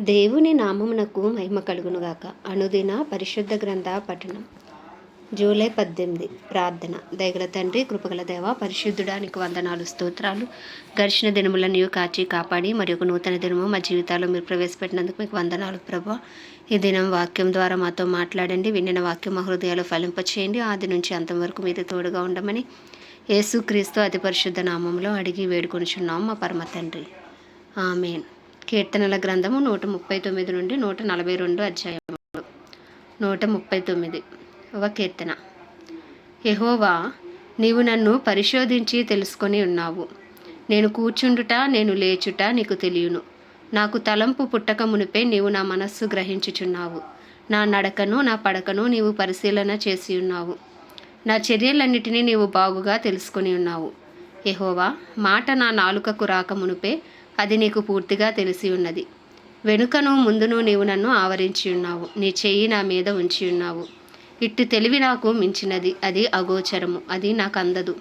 దేవుని నామమునకు మహిమ కలుగునుగాక. అనుదిన పరిశుద్ధ గ్రంథ పఠనం. జూలై పద్దెనిమిది ప్రార్థన. దయగల తండ్రి కృపగల దేవ పరిశుద్ధుడానికి వందనాలు స్తోత్రాలు. ఘర్షణ దినములను కాచి కాపాడి మరి ఒక నూతన దినము మా జీవితాల్లో మీరు ప్రవేశపెట్టినందుకు మీకు వందనాలు ప్రభా. ఈ దినం వాక్యం ద్వారా మాతో మాట్లాడండి వినిన వాక్యం మా హృదయాలు ఫలింపచేయండి ఆది నుంచి అంతం వరకు మీరు తోడుగా ఉండమని యేసుక్రీస్తు అతి పరిశుద్ధ నామంలో అడిగి వేడుకొనిచున్నాం మా పరమ తండ్రి. ఆమెన్. కీర్తనల గ్రంథము నూట ముప్పై తొమ్మిది నుండి నూట నలభై రెండు అధ్యాయములు. నూట ముప్పై తొమ్మిది. ఒక కీర్తన. యహోవా నీవు నన్ను పరిశోధించి తెలుసుకొని ఉన్నావు. నేను కూర్చుండుట నేను లేచుట నీకు తెలియను. నాకు తలంపు పుట్టక మునిపే నీవు నా మనస్సు గ్రహించుచున్నావు. నా నడకను నా పడకను నీవు పరిశీలన చేసి ఉన్నావు. నా చర్యలన్నిటినీ నీవు బాగుగా తెలుసుకొని ఉన్నావు. యహోవా మాట నా నాలుకకు రాక మునుపే అది నీకు పూర్తిగా తెలిసి ఉన్నది. వెనుకను ముందును నీవు నన్ను ఆవరించి ఉన్నావు. నీ చెయ్యి నా మీద ఉంచి ఉన్నావు. ఇట్టి తెలివి నాకు మించినది. అది అగోచరము. అది నాకు అందదు.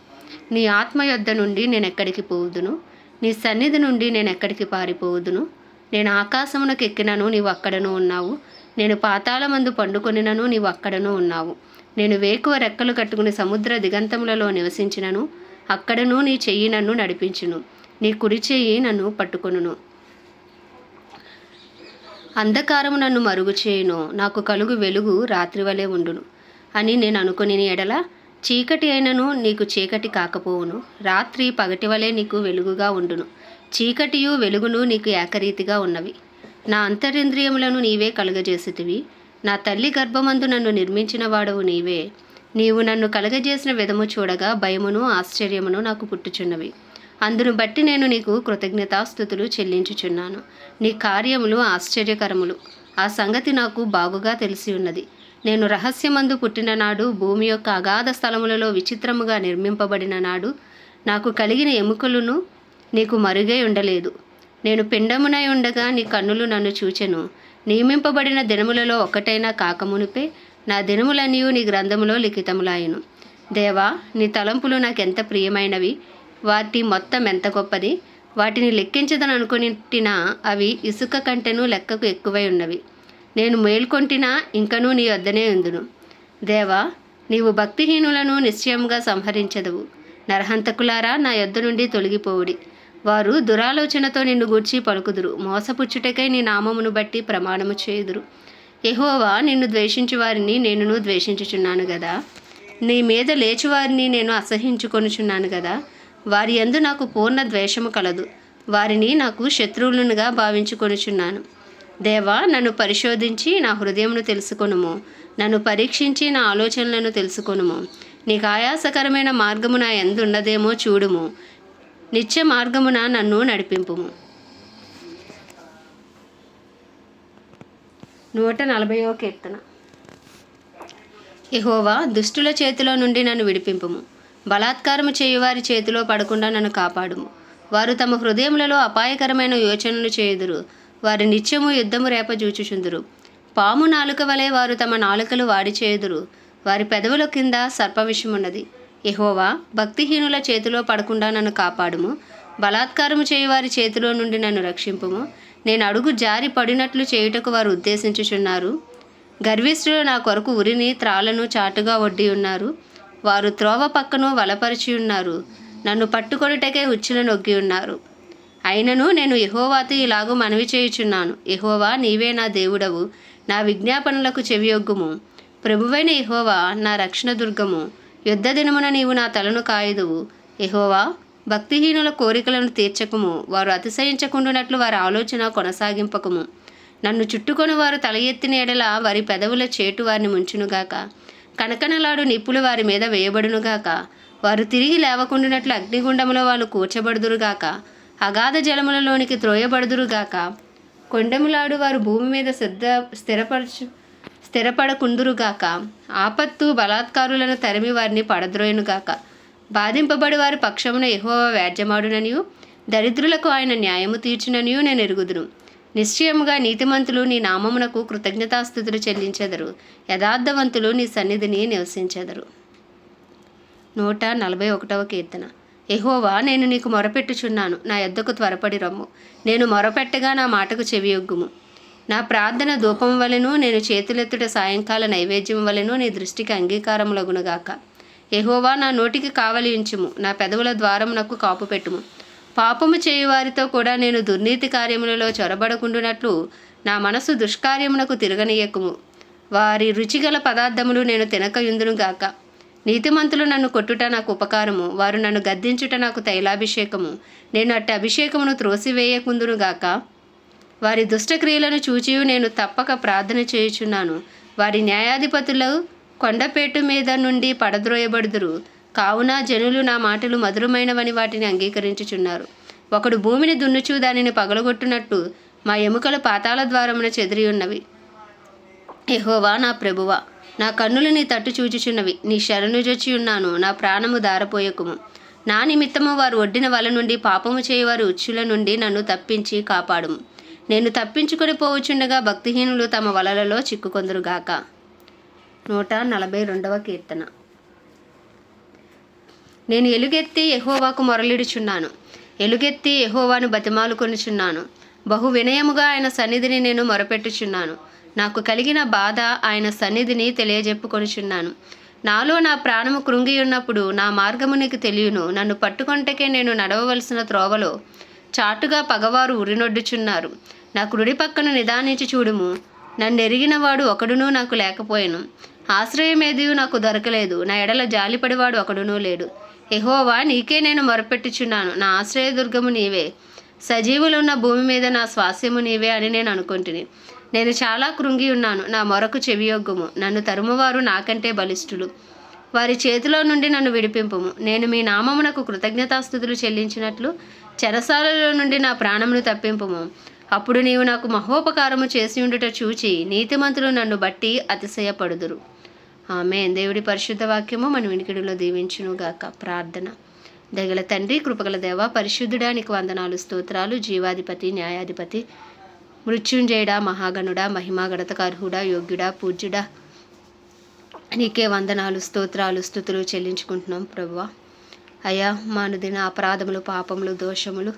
నీ ఆత్మ యొద్ద నుండి నేను ఎక్కడికి పోవుదును? నీ సన్నిధి నుండి నేను ఎక్కడికి పారిపోవుదును? నేను ఆకాశమునకు ఎక్కినను నీవు అక్కడను ఉన్నావు. నేను పాతాళమందు పండుకొనినను నీవు అక్కడను ఉన్నావు. నేను వేకువ రెక్కలు కట్టుకుని సముద్ర దిగంతములలో నివసించినను. అక్కడను నీ చెయ్యి నన్ను నడిపించును. నీ కుడి చేయి నన్ను పట్టుకొనును. అంధకారము నన్ను మరుగు చేయును. నాకు కలుగు వెలుగు రాత్రి వలె ఉండును. అని నేను అనుకుని ఎడల చీకటి అయినను నీకు చీకటి కాకపోవును. రాత్రి పగటి వలె నీకు వెలుగుగా ఉండును. చీకటియు వెలుగును నీకు ఏకరీతిగా ఉన్నవి. నా అంతరింద్రియములను నీవే కలుగజేసితివి. నా తల్లి గర్భమందు నన్ను నిర్మించిన వాడవు నీవే. నీవు నన్ను కలగజేసిన విధము చూడగా భయమును ఆశ్చర్యమును నాకు పుట్టుచున్నవి. అందును బట్టి నేను నీకు కృతజ్ఞతాస్థుతులు చెల్లించుచున్నాను. నీ కార్యములు ఆశ్చర్యకరములు. ఆ సంగతి నాకు బాగుగా తెలిసి ఉన్నది. నేను రహస్యమందు పుట్టిన నాడు భూమి యొక్క అగాధ స్థలములలో విచిత్రముగా నిర్మింపబడిన నాడు నాకు కలిగిన ఎముకలను నీకు మరుగై ఉండలేదు. నేను పిండమునై ఉండగా నీ కన్నులు నన్ను చూచెను. నియమింపబడిన దినములలో ఒకటైనా కాకమునిపే నా దినములన్నీ నీ గ్రంథములో లిఖితములాయను. దేవా నీ తలంపులు నాకెంత ప్రియమైనవి. వాటి మొత్తం ఎంత గొప్పది? వాటిని లెక్కించదని అనుకునిటినా అవి ఇసుక కంటెను లెక్కకు ఎక్కువై ఉన్నవి. నేను మేల్కొంటినా ఇంకనూ నీ వద్దనే ఉందును. దేవా నీవు భక్తిహీనులను నిశ్చయంగా సంహరించదవు. నరహంతకులారా నా యొద్ద నుండి తొలగిపోవుడి. వారు దురాలోచనతో నిన్ను గూర్చి పలుకుదురు. మోసపుచ్చుటకై నీ నామమును బట్టి ప్రమాణము చేయుదురు. ఎహోవా నిన్ను ద్వేషించు వారిని నేనును ద్వేషించుచున్నాను కదా నీ మీద లేచువారిని నేను అసహించుకొనుచున్నాను కదా వారి యందు నాకు పూర్ణ ద్వేషము కలదు. వారిని నాకు శత్రువులనుగా భావించుకొనుచున్నాను. దేవా నన్ను పరిశోధించి నా హృదయమును తెలుసుకొనుము. నన్ను పరీక్షించి నా ఆలోచనలను తెలుసుకొనుము. నీకు ఆయాసకరమైన మార్గము నా ఎందు ఉన్నదేమో చూడుము. నిత్య మార్గమున నన్ను నడిపింపుము. నూట నలభైవ కీర్తన. యహోవా దుష్టుల చేతిలో నుండి నన్ను విడిపింపుము. బలాత్కారము చేయువారి చేతిలో పడకుండా నన్ను కాపాడుము. వారు తమ హృదయములలో అపాయకరమైన యోచనలు చేయుదురు. వారి నిత్యము యుద్ధము రేపజూచుచుందురు. పాము నాలుక వలె వారు తమ నాలుకలు వాడి చేయుదురు. వారి పెదవుల కింద సర్ప విషమున్నది ఎహోవా భక్తిహీనుల చేతిలో పడకుండా నన్ను కాపాడుము. బలాత్కారము చేయువారి చేతిలో నుండి నన్ను రక్షింపుము. నేను అడుగు జారి పడినట్లు చేయుటకు వారు ఉద్దేశించుచున్నారు. గర్విష్ఠులు నా కొరకు ఉరిని త్రాలను చాటుగా వడ్డీ ఉన్నారు వారు త్రోవ పక్కను వలపరిచి ఉన్నారు. నన్ను పట్టుకొనుటకే ఉచ్చులు నొగ్గి ఉన్నారు. అయినను నేను యహోవాతో ఇలాగూ మనవి చేయుచున్నాను. యహోవా నీవే నా దేవుడవు. నా విజ్ఞాపనలకు చెవియొగ్గుము. ప్రభువైన యహోవా నా రక్షణ దుర్గము యుద్ధ దినమున నీవు నా తలను కాయుదువు. యహోవా భక్తిహీనుల కోరికలను తీర్చకము. వారు అతిశయించకుండునట్లు వారి ఆలోచన కొనసాగింపకము. నన్ను చుట్టుకొని వారు తల ఎత్తిన ఎడల వారి పెదవుల చేటు వారిని ముంచునుగాక. కనకనలాడు నిప్పులు వారి మీద వేయబడునుగాక. వారు తిరిగి లేవకుండినట్లు అగ్నిగుండములో వాళ్ళు కూర్చబడుదురుగాక. అగాధ జలములలోనికి త్రోయబడుదురుగాక. కొండములాడు వారు భూమి మీద సిద్ధ స్థిరపరచు స్థిరపడకుందురుగాక ఆపత్తు బలాత్కారులను తరిమి వారిని పడద్రోయునుగాక. బాధింపబడి వారి పక్షమున ఎహోవ వ్యాజ్యమాడుననియు దరిద్రులకు ఆయన న్యాయము తీర్చుననియు నేను ఎరుగుదును. నిశ్చయముగా నీతిమంతులు నీ నామమునకు కృతజ్ఞతాస్థుతులు చెల్లించెదరు. యథార్థవంతులు నీ సన్నిధిని నివసించెదరు. నూట నలభై ఒకటవ కీర్తన. ఎహోవా నేను నీకు మొరపెట్టుచున్నాను. నా ఎద్దకు త్వరపడి రమ్ము. నేను మొరపెట్టగా నా మాటకు చెవియొగ్గుము. నా ప్రార్థన ధూపం వలెను నేను చేతులెత్తుట సాయంకాల నైవేద్యం వలెను నీ దృష్టికి అంగీకారములగునుగాక. ఎహోవా నా నోటికి కావలి ఉంచుము నా పెదవుల ద్వారమునకు కాపు పెట్టుము పాపము చేయువారితో కూడా నేను దుర్నీతి కార్యములలో చొరబడకుండునట్లు నా మనసు దుష్కార్యమునకు తిరగనీయకుము. వారి రుచిగల పదార్థములు నేను తినకయుందును గాక. నీతిమంతులు నన్ను కొట్టుట నాకు ఉపకారము. వారు నన్ను గద్దించుట నాకు తైలాభిషేకము. నేను అట్టి అభిషేకమును త్రోసివేయకుందును గాక. వారి దుష్టక్రియలను చూచియు నేను తప్పక ప్రార్థన చేయుచున్నాను. వారి న్యాయాధిపతులు కొండపేటు మీద నుండి పడద్రోయబడుదురు. కావున జనులు నా మాటలు మధురమైనవని వాటిని అంగీకరించుచున్నారు. ఒకడు భూమిని దున్నుచు దానిని పగలగొట్టునట్టు మా ఎముకలు పాతాల ద్వారమున చెదిరి ఉన్నవి ఎహోవా నా ప్రభువా నా కన్నులు నీ తట్టు చూచుచున్నవి. నీ శరణు జొచ్చి ఉన్నాను నా ప్రాణము దారపోయకుము. నా నిమిత్తము వారు ఒడ్డిన వల నుండి పాపము చేయవారు ఉచ్చుల నుండి నన్ను తప్పించి కాపాడుము. నేను తప్పించుకొని పోవచుండగా భక్తిహీనులు తమ వలలలో చిక్కుకొందరుగాక. నూట నలభై రెండవ కీర్తన. నేను ఎలుగెత్తి ఎహోవాకు మొరలిడుచున్నాను. ఎలుగెత్తి ఎహోవాను బతిమాలుకొనుచున్నాను. బహు వినయముగా ఆయన సన్నిధిని నేను మొరపెట్టుచున్నాను. నాకు కలిగిన బాధ ఆయన సన్నిధిని తెలియజెప్పుకొనుచున్నాను. నాలో నా ప్రాణము కృంగి ఉన్నప్పుడు నా మార్గము నీకు తెలియను. నన్ను పట్టుకొంటకే నేను నడవవలసిన త్రోవలో చాటుగా పగవారు ఉరినొడ్డుచున్నారు. నా కుడి పక్కన నిదానించి చూడుము. నన్ను ఎరిగినవాడు ఒకడునూ నాకు లేకపోయాను. ఆశ్రయమేదియు నాకు దొరకలేదు. నా ఎడల జాలిపడివాడు ఒకడునూ లేడు. ఎహోవా నీకే నేను మొరపెట్టుచున్నాను. నా ఆశ్రయదుర్గము నీవే. సజీవులున్న భూమి మీద నా స్వాస్యము నీవే అని నేను అనుకుంటుని. నేను చాలా కృంగి ఉన్నాను. నా మొరకు చెవియొగ్గుము. నన్ను తరుమువారు నాకంటే బలిష్ఠులు. వారి చేతిలో నుండి నన్ను విడిపింపుము. నేను మీ నామమునకు కృతజ్ఞతాస్థుతులు చెల్లించినట్లు చెరసాలలో నుండి నా ప్రాణమును తప్పింపుము. అప్పుడు నీవు నాకు మహోపకారము చేసి ఉండుట చూచి నీతిమంతులు నన్ను బట్టి అతిశయపడుదురు. ఆమె దేవుడి పరిశుద్ధ వాక్యము మన వినికిడిలో దీవించును గాక ప్రార్థన. దగల తండ్రి కృపగల దేవ పరిశుద్ధుడానికి వందనాలు స్తోత్రాలు జీవాధిపతి న్యాయాధిపతి మృత్యుంజయుడా మహాగణుడా మహిమాగణతకు అర్హుడా యోగ్యుడా పూజ్యుడా నీకే వందనాలు స్తోత్రాలు స్థుతులు చెల్లించుకుంటున్నాం ప్రభువా. అయ్యా మానుదిన అపరాధములు పాపములు దోషములు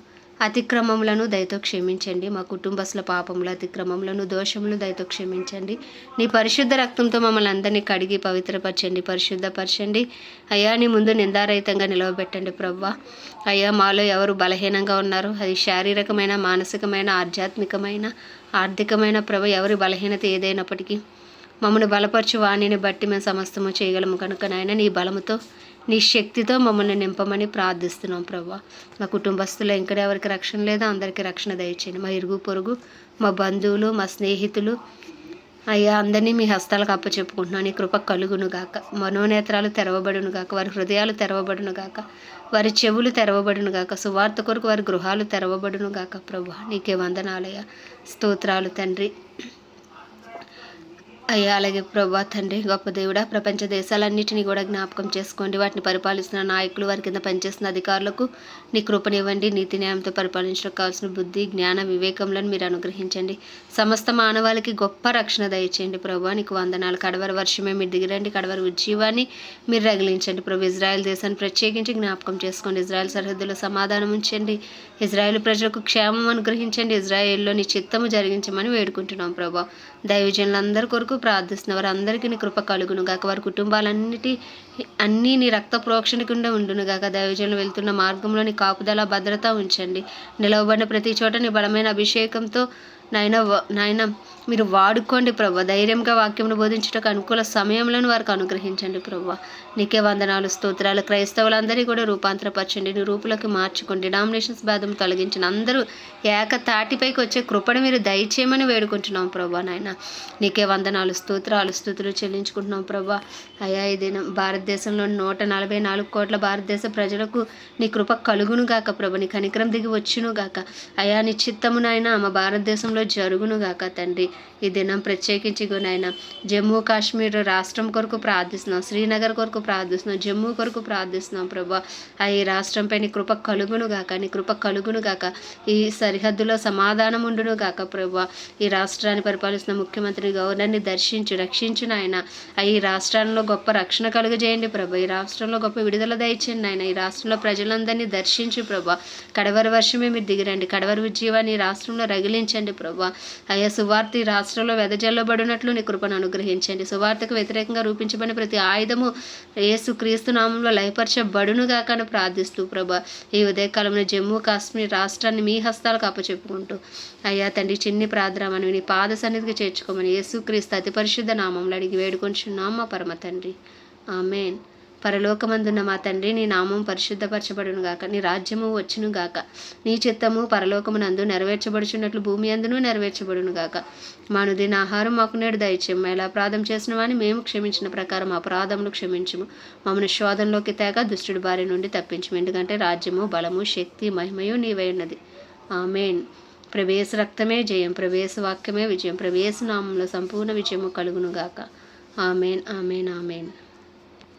అతిక్రమములను దయతో క్షమించండి. మా కుటుంబస్తుల పాపములు అతిక్రమములను దోషములు దయతో క్షమించండి. నీ పరిశుద్ధ రక్తంతో మమ్మల్ని అందరినీ కడిగి పవిత్రపరచండి పరిశుద్ధపరచండి. అయ్యా నీ ముందు నిందారహితంగా నిలవబెట్టండి ప్రవ్వా. అయ్యా మాలో ఎవరు బలహీనంగా ఉన్నారో? అది శారీరకమైన మానసికమైన ఆధ్యాత్మికమైన ఆర్థికమైన ప్రభ ఎవరి బలహీనత ఏదైనప్పటికీ. మమ్మల్ని బలపరచు వాణిని బట్టి మేము సమస్తము చేయగలము కనుక నాయన నీ బలముతో నీ శక్తితో మమ్మల్ని నింపమని ప్రార్థిస్తున్నాం ప్రభా. మా కుటుంబస్తులు ఇంకా ఎవరికి రక్షణ లేదా అందరికీ రక్షణ దయచేయండి. మా ఇరుగు పొరుగు మా బంధువులు మా స్నేహితులు అయ్యా అందరినీ మీ హస్తాలకు అప్పచెప్పుకుంటున్నాను నీ కృప కలుగును గాక. మనోనేత్రాలు తెరవబడును గాక. వారి హృదయాలు తెరవబడును గాక. వారి చెవులు తెరవబడును గాక. సువార్త కొరకు వారి గృహాలు తెరవబడును గాక ప్రభు. నీకే వందనాలయ స్తోత్రాలు తండ్రి. అయ్యా అలాగే ప్రభా తండ్రి గొప్ప దేవుడా ప్రపంచ దేశాలన్నింటినీ కూడా జ్ఞాపకం చేసుకోండి. వాటిని పరిపాలిస్తున్న నాయకులు వారి కింద పనిచేస్తున్న అధికారులకు నీ కృపనివ్వండి. నీతి న్యాయంతో పరిపాలించడం కావాల్సిన బుద్ధి జ్ఞాన వివేకములను మీరు అనుగ్రహించండి. సమస్త మానవాళికి గొప్ప రక్షణ దయచేయండి ప్రభు. నీకు వందనాలు. కడవరి వర్షమే మీరు దిగిరండి. కడవరి ఉజ్జీవాన్ని మీరు రగిలించండి. ప్రభు ఇజ్రాయెల్ దేశాన్ని ప్రత్యేకించి జ్ఞాపకం చేసుకోండి. ఇజ్రాయెల్ సరిహద్దులో సమాధానం ఉంచండి. ఇజ్రాయెల్ ప్రజలకు క్షేమం అనుగ్రహించండి. ఇజ్రాయెల్లో నీ చిత్తము జరిగించమని వేడుకుంటున్నాం ప్రభా. దైవజనులందరి కొరకు ప్రార్థిస్తున్న వారందరికీ నీ కృప కలుగును గాక వారి కుటుంబాలన్నిటి అన్నీ నీ రక్త ప్రోక్షణ కింద ఉండును గాక దైవజనులు వెళ్తున్న మార్గంలో నీ కాపుదల భద్రత ఉంచండి. నిలవబడిన ప్రతి చోట నీ బలమైన అభిషేకంతో నాయన వ- నాయన మీరు వాడుకోండి ప్రభు. ధైర్యంగా వాక్యంను బోధించుటకు అనుకూల సమయంలో వారికి అనుగ్రహించండి ప్రభు. నీకే వందనాలు స్తోత్రాలు. క్రైస్తవులందరినీ కూడా రూపాంతరపరచండి. నీ రూపులకు మార్చుకోండి. డామినేషన్స్ భేదం తొలగించిన అందరూ ఏక తాటిపైకి వచ్చే కృపను మీరు దయచేయమని వేడుకుంటున్నాం ప్రభా నాయన. నీకే వందనాలు స్తోత్రాలు స్థుతులు చెల్లించుకుంటున్నాం ప్రభా. అయ్యా ఈ దినం భారతదేశంలో నూట నలభై నాలుగు కోట్ల భారతదేశ ప్రజలకు నీ కృప కలుగును గాక ప్రభు. నీ కనికరం దిగి వచ్చును గాక. అయా నీ నాయన మా భారతదేశంలో జరుగును గాక తండ్రి. ఈ దినం ప్రత్యేకించి నాయన జమ్మూ కాశ్మీర్ రాష్ట్రం కొరకు ప్రార్థిస్తున్నాం శ్రీనగర్ కొరకు ప్రార్థిస్తున్నాం జమ్మూ కొరకు ప్రార్థిస్తున్నాం ప్రభా. ఆ ఈ రాష్ట్రంపై నీ కృప కలుగును గాక నీ కృప కలుగును గాక ఈ సరిహద్దులో సమాధానం ఉండును గాక ప్రభా. ఈ రాష్ట్రాన్ని పరిపాలిస్తున్న ముఖ్యమంత్రి గవర్నర్ని దర్శించు రక్షించు నాయన. ఆ ఈ రాష్ట్రంలో గొప్ప రక్షణ కలుగజేయండి ప్రభా. ఈ రాష్ట్రంలో గొప్ప విడుదల దయచండి నాయన. ఈ రాష్ట్రంలో ప్రజలందరినీ దర్శించు ప్రభా. కడవరి వర్షమే మీరు దిగిరండి. కడవరి ఉజ్జీవాన్ని ఈ రాష్ట్రంలో రగిలించండి ప్రభా. అయ్యా సువార్తి రాష్ట్రంలో వెదజల్లబడినట్లు నీ కృపను అనుగ్రహించండి. సువార్తకు వ్యతిరేకంగా రూపించబడిన ప్రతి ఆయుధము యేసు క్రీస్తు నామంలో లయపరచబడునుగా కానీ ప్రార్థిస్తూ ప్రభా ఈ ఉదయకాలంలో జమ్మూ కాశ్మీర్ రాష్ట్రాన్ని మీ హస్తాలకు అప్పచెప్పుకుంటూ అయ్యా తండ్రి చిన్ని ప్రార్థనని నీ పాద సన్నిధికి చేర్చుకోమని యేసు క్రీస్తు అతి పరిశుద్ధ నామంలో అడిగి వేడుకొంచున్నాం మా పరమ తండ్రి. ఆమెన్. పరలోకమందున్న మా తండ్రి నీ నామం పరిశుద్ధపరచబడును గాక నీ రాజ్యము వచ్చును గాక నీ చిత్తము పరలోకమునందు నెరవేర్చబడుచున్నట్లు భూమి అందును నెరవేర్చబడును గాక మానుదిన ఆహారం మాకు నేడు దయచేయం ఎలా అపరాధం చేసిన వాని మేము క్షమించిన ప్రకారం అపరాధములు క్షమించము. మమ్మను శోధంలోకి తేగ దుష్టుడి బారి నుండి తప్పించము. ఎందుకంటే రాజ్యము బలము శక్తి మహిమయు నీవై ఉన్నది. ఆమెన్. ప్రవేశ రక్తమే జయం. ప్రవేశ వాక్యమే విజయం. ప్రవేశ నామంలో సంపూర్ణ విజయము కలుగును గాక ఆమెన్ ఆమెన్ ఆమెన్.